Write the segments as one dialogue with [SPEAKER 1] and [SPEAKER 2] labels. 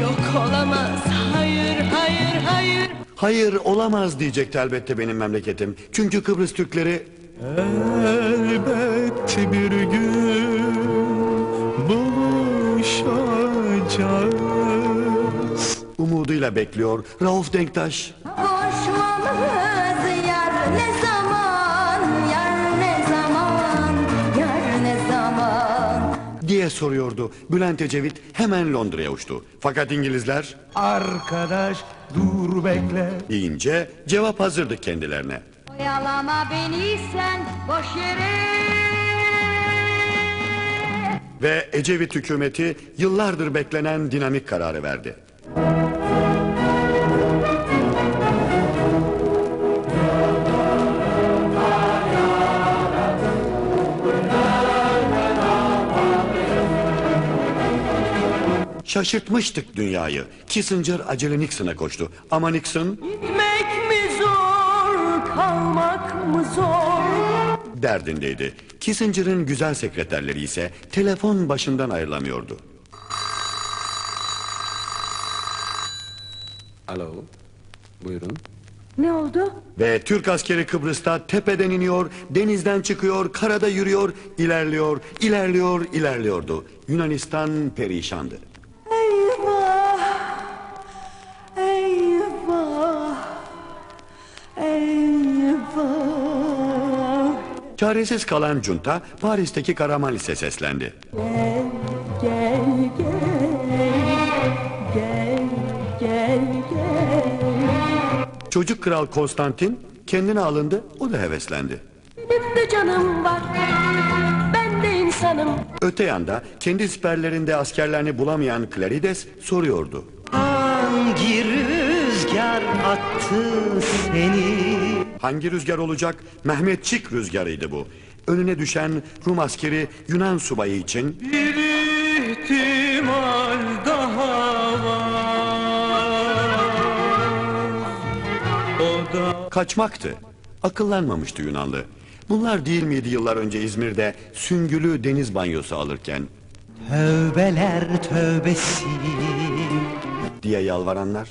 [SPEAKER 1] Yok olamaz. Hayır, hayır, hayır.
[SPEAKER 2] Hayır olamaz diyecekti elbette benim memleketim. Çünkü Kıbrıs Türkleri
[SPEAKER 3] Elbet bir gün buluşacağız.
[SPEAKER 2] Umuduyla bekliyor. Rauf Denktaş
[SPEAKER 4] Kavuşmamız yar ne zaman, yar ne zaman, yar ne zaman.
[SPEAKER 2] diye soruyordu. Bülent Ecevit hemen Londra'ya uçtu. Fakat İngilizler
[SPEAKER 3] Arkadaş dur bekle.
[SPEAKER 2] deyince cevap hazırdı kendilerine.
[SPEAKER 4] Oyalama beni sen boş yere.
[SPEAKER 2] Ve Ecevit hükümeti yıllardır beklenen dinamik kararı verdi. Şaşırtmıştık dünyayı. Kissinger acele Nixon'a koştu. Ama Nixon
[SPEAKER 1] Gitmek mi zor, kalmak mı zor?
[SPEAKER 2] derdindeydi. Kissinger'ın güzel sekreterleri ise telefon başından ayrılamıyordu.
[SPEAKER 5] Alo. Buyurun.
[SPEAKER 1] Ne oldu?
[SPEAKER 2] Ve Türk askeri Kıbrıs'ta tepeden iniyor, denizden çıkıyor, karada yürüyor, ilerliyor, ilerliyor, ilerliyordu. Yunanistan perişandı. Çaresiz kalan junta Paris'teki Karamanlis'e seslendi.
[SPEAKER 1] Gel, gel, gel, gel, gel.
[SPEAKER 2] Çocuk kral Konstantin kendine alındı, o da heveslendi.
[SPEAKER 1] Benim de canım var, ben de insanım.
[SPEAKER 2] Öte yanda kendi siperlerinde askerlerini bulamayan Clarides soruyordu.
[SPEAKER 6] Hangi rüzgar attı seni?
[SPEAKER 2] Hangi rüzgar olacak? Mehmetçik rüzgarıydı bu. Önüne düşen Rum askeri Yunan subayı için
[SPEAKER 3] Bir ihtimal daha var. O da
[SPEAKER 2] kaçmaktı. Akıllanmamıştı Yunanlı. Bunlar değil miydi yıllar önce İzmir'de süngülü deniz banyosu alırken
[SPEAKER 6] Tövbeler tövbesi.
[SPEAKER 2] diye yalvaranlar?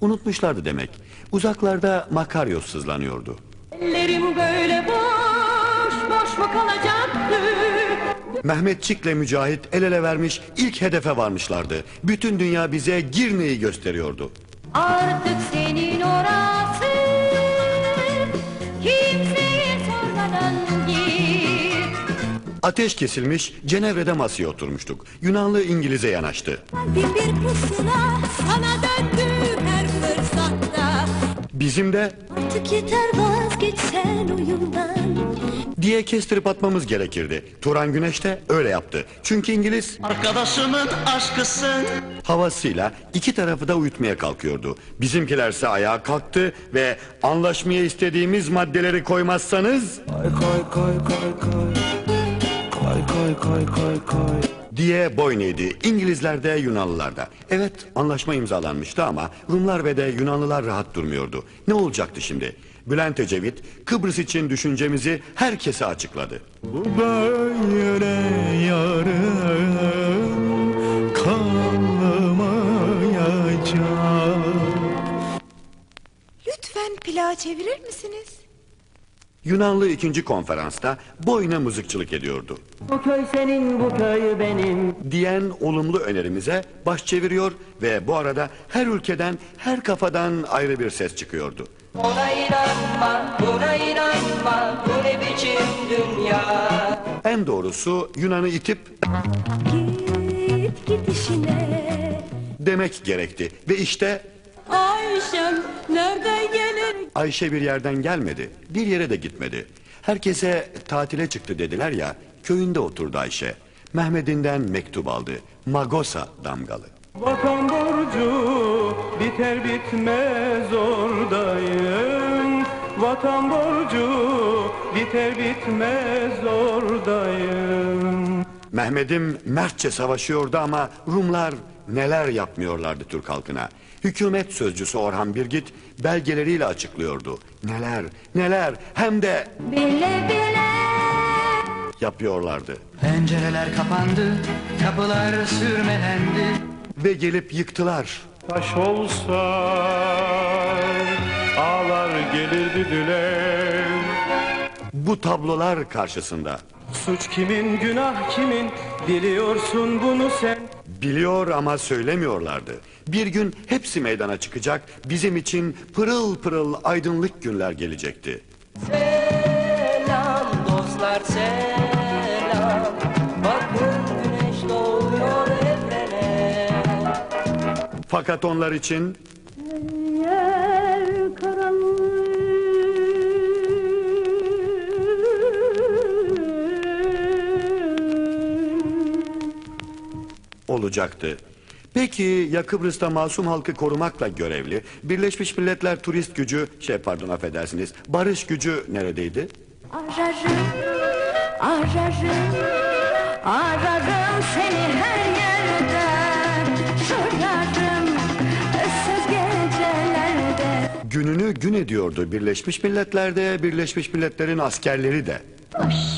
[SPEAKER 2] Unutmuşlardı demek. Uzaklarda Makaryos sızlanıyordu.
[SPEAKER 1] Ellerim böyle boş, boş mu kalacaktı?
[SPEAKER 2] Mehmetçik'le Mücahit el ele vermiş ilk hedefe varmışlardı. Bütün dünya bize Girne'yi gösteriyordu.
[SPEAKER 4] Artık senin orası kimseye sormadan git.
[SPEAKER 2] Ateş kesilmiş Cenevre'de masaya oturmuştuk. Yunanlı İngiliz'e yanaştı.
[SPEAKER 4] Kalbim bir pusula sana fırsatta.
[SPEAKER 2] Bizim de
[SPEAKER 4] Artık yeter vazgeç sen oyundan.
[SPEAKER 2] diye kestirip atmamız gerekirdi. Turan Güneş de öyle yaptı. Çünkü İngiliz
[SPEAKER 6] Arkadaşımın aşkısın.
[SPEAKER 2] havasıyla iki tarafı da uyutmaya kalkıyordu. Bizimkilerse ayağa kalktı ve anlaşmaya istediğimiz maddeleri koymazsanız
[SPEAKER 3] Koy koy koy koy koy. Koy koy koy koy koy.
[SPEAKER 2] Diye boyun eğdi. İngilizler de Yunanlılar da. Evet anlaşma imzalanmıştı ama Rumlar ve de Yunanlılar rahat durmuyordu. Ne olacaktı şimdi? Bülent Ecevit Kıbrıs için düşüncemizi herkese açıkladı.
[SPEAKER 3] Bu böyle yarın kalmayacak.
[SPEAKER 7] Lütfen plağı çevirir misiniz?
[SPEAKER 2] Yunanlı ikinci konferansta boyuna mızıkçılık ediyordu.
[SPEAKER 1] Bu köy senin, bu köy benim.
[SPEAKER 2] Diyen olumlu önerimize baş çeviriyor ve bu arada her ülkeden, her kafadan ayrı bir ses çıkıyordu.
[SPEAKER 8] Ona inanma, buna inanma, bu ne biçim dünya?
[SPEAKER 2] En doğrusu Yunan'ı itip
[SPEAKER 4] Git git işine.
[SPEAKER 2] demek gerekti. Ve işte
[SPEAKER 1] Ayşem nereden gelir?
[SPEAKER 2] Ayşe bir yerden gelmedi, bir yere de gitmedi. Herkese tatile çıktı dediler ya, köyünde oturdu Ayşe. Mehmet'inden mektup aldı, Magosa damgalı.
[SPEAKER 3] Vatan borcu biter bitmez oradayım. Vatan borcu biter bitmez oradayım.
[SPEAKER 2] Mehmet'im mertçe savaşıyordu ama Rumlar neler yapmıyorlardı Türk halkına. Hükümet sözcüsü Orhan Birgit belgeleriyle açıklıyordu. Neler, neler hem de
[SPEAKER 4] Bile bile
[SPEAKER 2] yapıyorlardı.
[SPEAKER 6] Pencereler kapandı Kapılar sürmelendi
[SPEAKER 2] Ve gelip yıktılar.
[SPEAKER 3] Taş olsa ağlar gelirdi dile
[SPEAKER 2] Bu tablolar karşısında
[SPEAKER 3] Suç kimin günah kimin biliyorsun bunu sen
[SPEAKER 2] biliyor ama söylemiyorlardı. Bir gün hepsi meydana çıkacak, bizim için pırıl pırıl aydınlık günler gelecekti.
[SPEAKER 8] Selam dostlar selam Bakın güneş doğuyor evrene
[SPEAKER 2] Fakat onlar için olacaktı. Peki ya Kıbrıs'ta masum halkı korumakla görevli Birleşmiş Milletler turist gücü, şey pardon affedersiniz, barış gücü neredeydi?
[SPEAKER 4] ararım Ararım Ararım seni her yerde Sorarım ıssız gecelerde
[SPEAKER 2] Gününü gün ediyordu Birleşmiş Milletler'de, Birleşmiş Milletler'in askerleri de.
[SPEAKER 4] Boş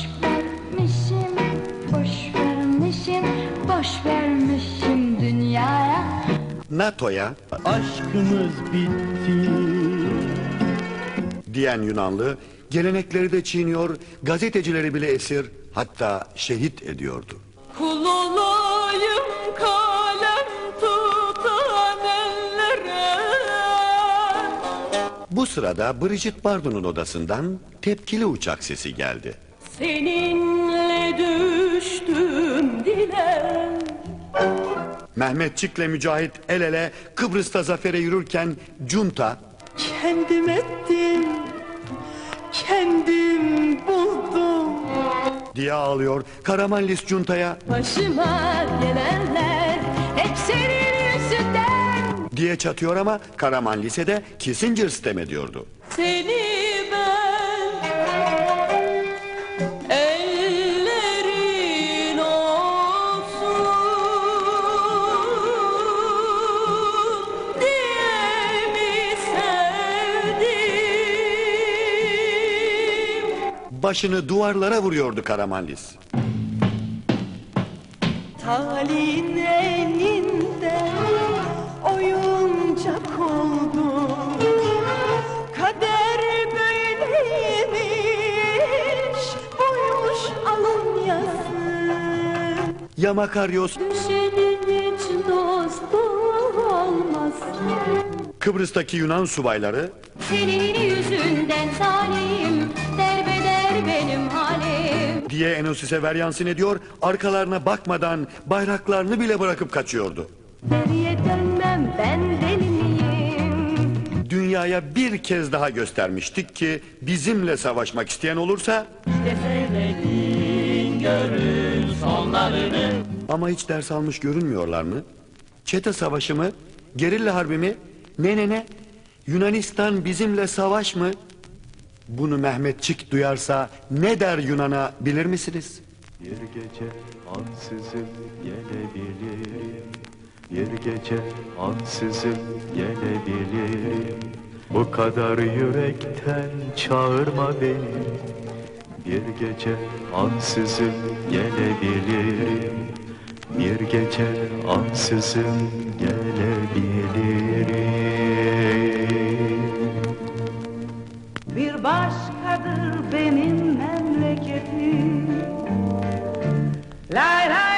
[SPEAKER 4] vermişim dünyaya
[SPEAKER 2] NATO'ya
[SPEAKER 3] Aşkımız bitti
[SPEAKER 2] diyen Yunanlı gelenekleri de çiğniyor, gazetecileri bile esir hatta şehit ediyordu.
[SPEAKER 1] Kul olayım kalem tutan ellere
[SPEAKER 2] Bu sırada Brigitte Bardot'un odasından tepkili uçak sesi geldi.
[SPEAKER 1] Seninle düştüm dile
[SPEAKER 2] Mehmetçik'le Mücahit el ele Kıbrıs'ta zafere yürürken Junta
[SPEAKER 1] Kendim ettim Kendim buldum
[SPEAKER 2] diye ağlıyor. Karamanlis Junta'ya
[SPEAKER 1] Başıma gelenler Hep senin yüzünden
[SPEAKER 2] diye çatıyor ama Karaman lisede Kissinger sistem ediyordu.
[SPEAKER 1] Seni
[SPEAKER 2] Başını duvarlara vuruyordu Karamanlis.
[SPEAKER 1] Talin elinde oyuncak oldu. Kader böyleymiş Buymuş alın yazı.
[SPEAKER 2] Ya Makaryos?
[SPEAKER 1] Düşenin hiç dostu olmaz
[SPEAKER 2] Kıbrıs'taki Yunan subayları?
[SPEAKER 4] Senin yüzünden zalim benim halim
[SPEAKER 2] diye Enosis'e veryansın ediyor. Arkalarına bakmadan bayraklarını bile bırakıp kaçıyordu.
[SPEAKER 1] Geriye dönmem ben deli miyim
[SPEAKER 2] Dünyaya bir kez daha göstermiştik ki bizimle savaşmak isteyen olursa Ama hiç ders almış görünmüyorlar mı? Çete savaşı mı? Gerilla harbi mi? Ne ne ne? Yunanistan bizimle savaş mı? Bunu Mehmetçik duyarsa ne der Yunan'a bilir misiniz?
[SPEAKER 9] Bir gece ansızın gelebilirim. Bir gece ansızın gelebilirim. Bu kadar yürekten çağırma beni. Bir gece ansızın gelebilirim. Bir gece ansızın gelebilirim
[SPEAKER 1] benim memleketim. Lay lay.